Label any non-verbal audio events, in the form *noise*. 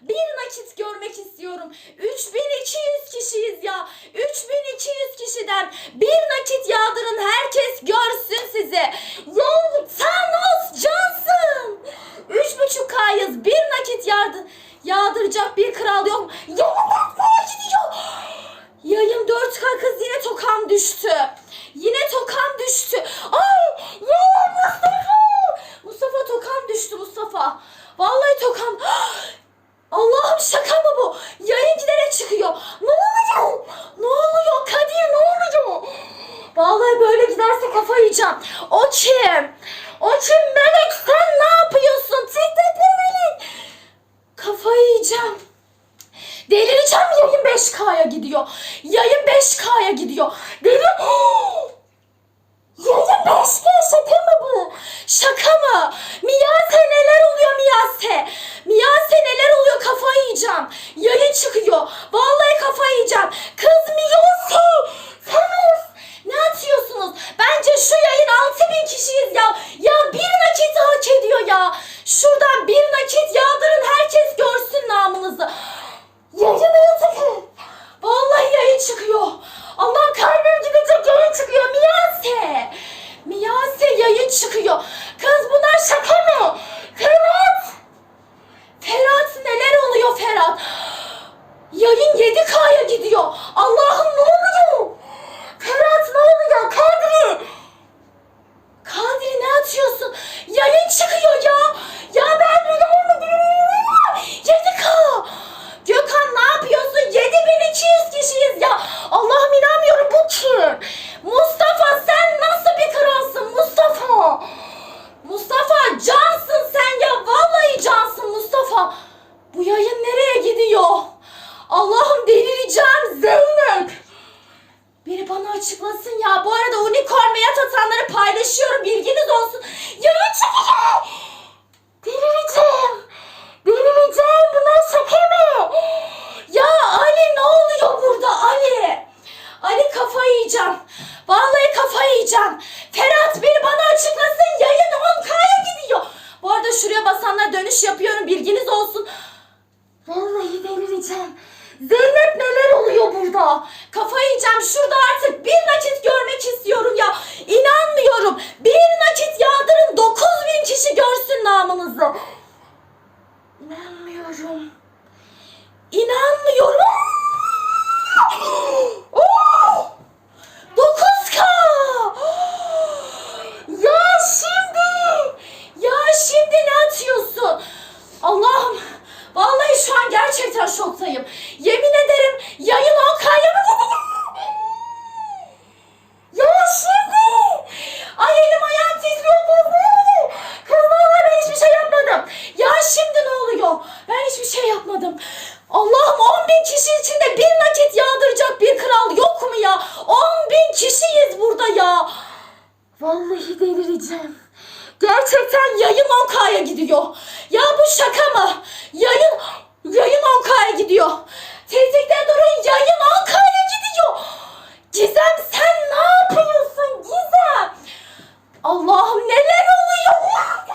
Bir nakit görmek istiyorum. 3200 kişiyiz ya. 3200 kişiden bir nakit yağdırın. Herkes görsün sizi. Ya Thanos Johnson. 3.5K'yız. Bir nakit yardı yağdıracak bir kral yok mu? Gidiyor? Yayın 4K kız yine tokam düştü. Yine tokam düştü. Ay ya Mustafa. Mustafa tokam düştü Mustafa. Vallahi tokam. *gasps* Allah'ım şaka mı bu? Yayın giderek çıkıyor. Ne oluyor? Ne oluyor Kadir ne oluyor? Vallahi böyle giderse kafa yiyeceğim. O kim? O kim Melek sen ne yapıyorsun? TikTok'ta Melek. Kafayı yiyeceğim. Delireceğim yayın 5K'ya gidiyor. Yayın 5K'ya gidiyor. Deli... *gasps* Yayın 5K şaka mı bu? Şaka mı? Miyase neler oluyor Miyase? Miyase neler oluyor kafayı yiyeceğim. Yayın çıkıyor. Vallahi kafayı yiyeceğim. Kız Miyase. Thanos. Ne atıyorsunuz? Bence şu yayın 6000 kişiyiz ya. Ya bir nakit hak ediyor ya. Şuradan bir nakit yağdırın herkes görsün namınızı. Yayın çıkıyor. Vallahi yayın çıkıyor. Allah'ım kalbim gidecek yayın çıkıyor. Miyase. Çıkıyor. Kız bunlar şaka mı? Ferhat. Ferhat neler oluyor Ferhat? Yayın 7K'ya gidiyor. Allah'ım ne oluyor? Ferhat ne oluyor? Kadri. Kadri ne atıyorsun? Yayın çıkıyor ya. Ya ben rüya mı görüyorum? 7K. Gökhan ne yapıyorsun? 7200 kişiyiz ya. Allah'ım inanmıyorum bu kim? Mustafa sen nasıl bir kralsın Mustafa? Mustafa cansın sen ya. Vallahi cansın Mustafa. Yayın nereye gidiyor? Allah'ım delireceğim Zeynep. Biri bana açıklasın ya. Bu arada unicorn ve atanları paylaşıyorum. Bilginiz olsun. Yayın çıkıyor. Delireceğim. Delireceğim. Bunlar şaka mı? Ya Ali ne oluyor burada Ali? Ali kafayı yiyeceğim. Vallahi kafayı yiyeceğim. Ferhat biri bana açıklasın. Yayın 10K'ya gidiyor. Bu arada şuraya basanlar dönüş yapıyorum. Bilginiz olsun. Vallahi delireceğim. Zeynep neler oluyor burada? Kafayı yiyeceğim. Şurada artık bir nakit görmek istiyorum ya. İnanmıyorum. Bir nakit yağdırın 9000 kişi görsün namınızı. İnanmıyorum. İnanmıyorum. gideceğim. Gerçekten yayın 10K'ya gidiyor. Ya bu şaka mı? Yayın yayın 10K'ya gidiyor. Tezlikte durun yayın 10K'ya gidiyor. Gizem sen ne yapıyorsun Gizem? Allah'ım neler oluyor?